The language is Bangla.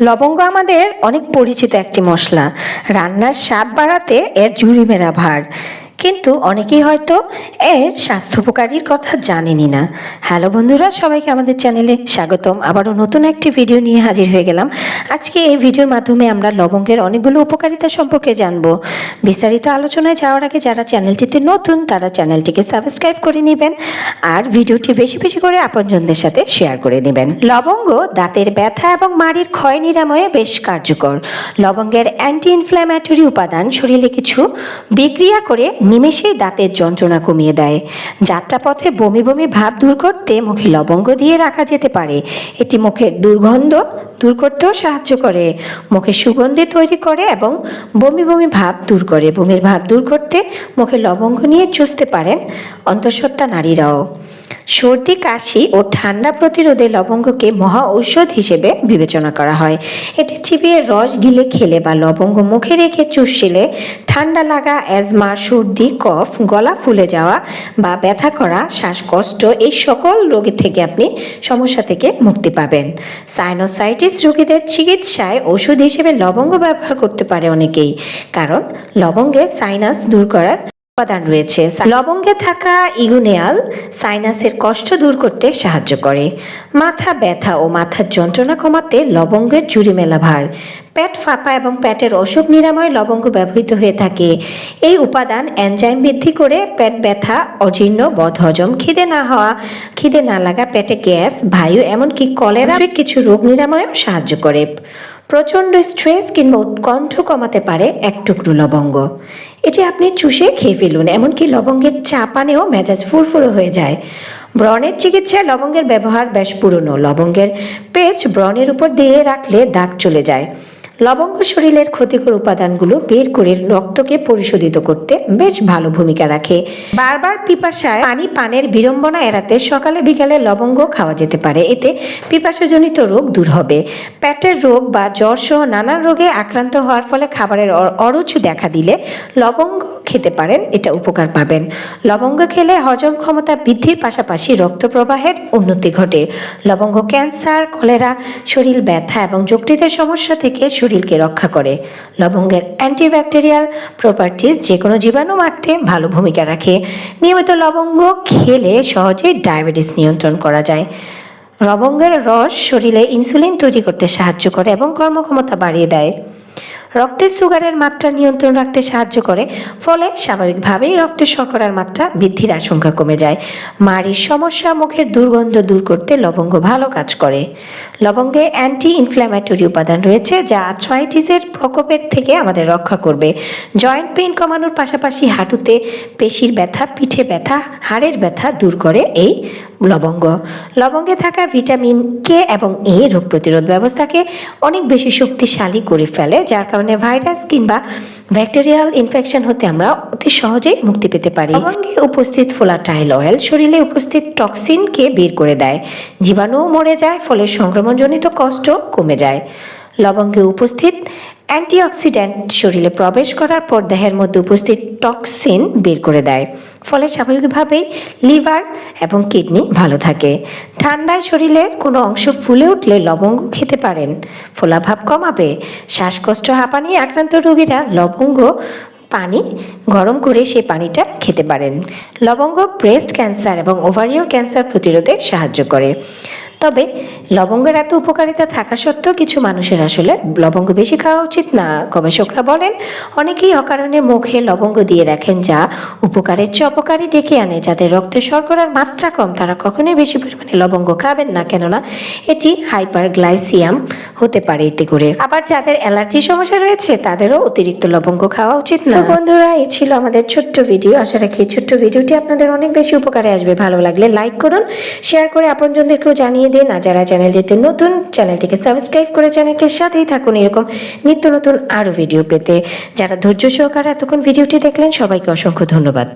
লবঙ্গ আমাদের অনেক পরিচিত একটি মশলা। রান্নার স্বাদ বাড়াতে এর ঝুড়ি মেরা ভার। কিন্তু অনেকেই হয়তো এর স্বাস্থ্যোপকারীর কথা জানেনই না। হ্যালো বন্ধুরা, সবাইকে আমাদের চ্যানেলে স্বাগতম। আবারও নতুন একটি ভিডিও নিয়ে হাজির হয়ে গেলাম। আজকে এই ভিডিওর মাধ্যমে আমরা লবঙ্গের অনেকগুলো উপকারিতা সম্পর্কে জানব। বিস্তারিত আলোচনায় যাওয়ার আগে যারা চ্যানেলটিতে নতুন, তারা চ্যানেলটিকে সাবস্ক্রাইব করে নেবেন আর ভিডিওটি বেশি বেশি করে আপনজনদের সাথে শেয়ার করে নেবেন। লবঙ্গ দাঁতের ব্যথা এবং মাড়ির ক্ষয় নিরাময়ে বেশ কার্যকর। লবঙ্গের অ্যান্টি ইনফ্ল্যামেটরি উপাদান শরীরে কিছু বিক্রিয়া করে নিমেষেই দাঁতের যন্ত্রণা কমিয়ে দেয়। যাত্রাপথে বমি বমি ভাব দূর করতে মুখে লবঙ্গ দিয়ে রাখা যেতে পারে। এটি মুখের দুর্গন্ধ দূর করতেও সাহায্য করে। মুখে সুগন্ধি তৈরি করে এবং বমি বমি ভাব দূর করে। বমির ভাব দূর করতে মুখে লবঙ্গ নিয়ে চুষতে পারেন অন্তঃসত্ত্বা নারীরাও। সর্দি, কাশি ও ঠান্ডা প্রতিরোধে লবঙ্গকে মহা ঔষধ হিসেবে বিবেচনা করা হয়। এটি চিবিয়ে রস গিলে খেলে বা লবঙ্গ মুখে রেখে চুষলে ঠান্ডা লাগা অ্যাজমা সর্দি, কফ, গলা ফুলে যাওয়া বা ব্যথা করা, শ্বাসকষ্ট, এই সকল রোগী থেকে আপনি সমস্যা থেকে মুক্তি পাবেন। সাইনোসাইটিস রোগীদের চিকিৎসায় ওষুধ হিসেবে লবঙ্গ ব্যবহার করতে পারে অনেকেই, কারণ লবঙ্গে সাইনাস দূর করার উপাদান রয়েছে। লবঙ্গে থাকা ইগুনেয়াল সাইনাসের কষ্ট দূর করতে সাহায্য করে। মাথা ব্যথা ও মাথার যন্ত্রণা কমাতে লবঙ্গের জুড়ি মেলা ভার। পেট ফাঁপা এবং পেটের অসুখ নিরাময় লবঙ্গ ব্যবহৃত হয়ে থাকে। এই উপাদান এনজাইম বৃদ্ধি করে পেট ব্যথা, অজীর্ণ, বদহজম, খিদে না হওয়া, খিদে না লাগা, পেটে গ্যাস, বায়ু, এমনকি কলেরা, কিছু রোগ নিরাময়েও সাহায্য করে। প্রচণ্ড স্ট্রেস কিংবা উৎকণ্ঠ কমাতে পারে এক টুকরো লবঙ্গ। এটি আপনি চুষে খেয়ে ফেলুন, এমনকি লবঙ্গের চা পানেও মেজাজ ফুরফুরো হয়ে যায়। ব্রণের চিকিৎসায় লবঙ্গের ব্যবহার বেশ পুরনো। লবঙ্গের পেস্ট ব্রণের উপর দিয়ে রাখলে দাগ চলে যায়। লবঙ্গ শরীরের ক্ষতিকর উপাদানগুলো বের করে রক্তকে পরিশোধিত করতে বেশ ভালো ভূমিকা রাখে। বারবার পিপাসায় পানি পানের বিড়ম্বনা এড়াতে সকালে বিকালে লবঙ্গ খাওয়া যেতে পারে। এতে পিপাসাজনিত রোগ দূর হবে। পেটের রোগ বা জ্বর সহ নানান রোগে আক্রান্ত হওয়ার ফলে খাবারের অরুচি দেখা দিলে লবঙ্গ খেতে পারেন, এটা উপকার পাবেন। লবঙ্গ খেলে হজম ক্ষমতা বৃদ্ধির পাশাপাশি রক্ত প্রবাহের উন্নতি ঘটে। লবঙ্গ ক্যান্সার, কলেরা, শরীর ব্যথা এবং যকৃতের সমস্যা থেকে শরীরকে রক্ষা করে। লবঙ্গের অ্যান্টিব্যাকটেরিয়াল প্রপার্টিজ যে কোনো জীবাণু মারতে ভালো ভূমিকা রাখে। নিয়মিত লবঙ্গ খেলে সহজেই ডায়াবেটিস নিয়ন্ত্রণ করা যায়। লবঙ্গের রস শরীরে ইনসুলিন তৈরি করতে সাহায্য করে এবং কর্মক্ষমতা বাড়িয়ে দেয়। রক্তে সুগারের মাত্রা নিয়ন্ত্রণ রাখতে সাহায্য করে, ফলে স্বাভাবিকভাবেই রক্তের শর্করার মাত্রা বৃদ্ধির আশঙ্কা কমে যায়। মাড়ির সমস্যা মুখের দুর্গন্ধ দূর করতে লবঙ্গ ভালো কাজ করে। লবঙ্গে অ্যান্টি ইনফ্ল্যামেটরি উপাদান রয়েছে যা আর্থ্রাইটিসের প্রকোপের থেকে আমাদের রক্ষা করবে। জয়েন্ট পেইন কমানোর পাশাপাশি হাঁটুতে পেশির ব্যথা, পিঠে ব্যথা, হাড়ের ব্যথা দূর করে এই লবঙ্গ। লবঙ্গে থাকা ভিটামিন কে এবং এ রোগ প্রতিরোধ ব্যবস্থাকে অনেক বেশি শক্তিশালী করে ফেলে, যার কারণে ভাইরাস কিংবা ব্যাকটেরিয়াল ইনফেকশন হতে আমরা অতি সহজেই মুক্তি পেতে পারি। লবঙ্গে উপস্থিত ফোলাটাইল অয়েল শরীরে উপস্থিত টক্সিনকে বের করে দেয়। জীবাণুও মরে যায়, ফলে সংক্রমণজনিত কষ্ট কমে যায়। লবঙ্গে উপস্থিত অ্যান্টিঅক্সিডেন্ট শরীরে প্রবেশ করার পর দেহের মধ্যে উপস্থিত টক্সিন বের করে দেয়। ফলে স্বাভাবিকভাবেই লিভার এবং কিডনি ভালো থাকে। ঠান্ডায় শরীরের কোনো অংশ ফুলে উঠলে লবঙ্গ খেতে পারেন। ফোলাভাব কমাবে। শ্বাসকষ্ট, হাঁপানি, আক্রান্ত রোগীরা লবঙ্গ পানি গরম করে সেই পানিটা খেতে পারেন। লবঙ্গ, ব্রেস্ট ক্যান্সার এবং ওভারিয়ার ক্যান্সার প্রতিরোধে সাহায্য করে। তবে লবঙ্গের এত উপকারিতা থাকা সত্ত্বেও কিছু মানুষের আসলে লবঙ্গ বেশি খাওয়া উচিত না। গবেষকরা বলেন, অনেকেই অকারণে মুখে লবঙ্গ দিয়ে রাখেন যা উপকারের চেয়ে অপকারী ডেকে আনে যাদের রক্তে শর্করার মাত্রা কম। তারা কখনোই বেশি পরিমাণে লবঙ্গ খাবেন না, কেননা এটি হাইপার গ্লাইসিয়াম হতে পারে এতে করে। আবার যাদের অ্যালার্জি সমস্যা রয়েছে, তাদেরও অতিরিক্ত লবঙ্গ খাওয়া উচিত না। বন্ধুরা, এই ছিল আমাদের ছোট্ট ভিডিও। আশা রাখি ছোট্ট ভিডিওটি আপনাদের অনেক বেশি উপকারে আসবে। ভালো লাগলে লাইক করুন, শেয়ার করে আপনজনদেরকেও জানিয়ে দিন। আর যারা চ্যানেলটিতে নতুন, চ্যানেলটিকে সাবস্ক্রাইব করে চ্যানেলটির সাথেই থাকুন এরকম নিত্য নতুন আরও ভিডিও পেতে। যারা ধৈর্য সহকারে এতক্ষণ ভিডিওটি দেখলেন, সবাইকে অসংখ্য ধন্যবাদ।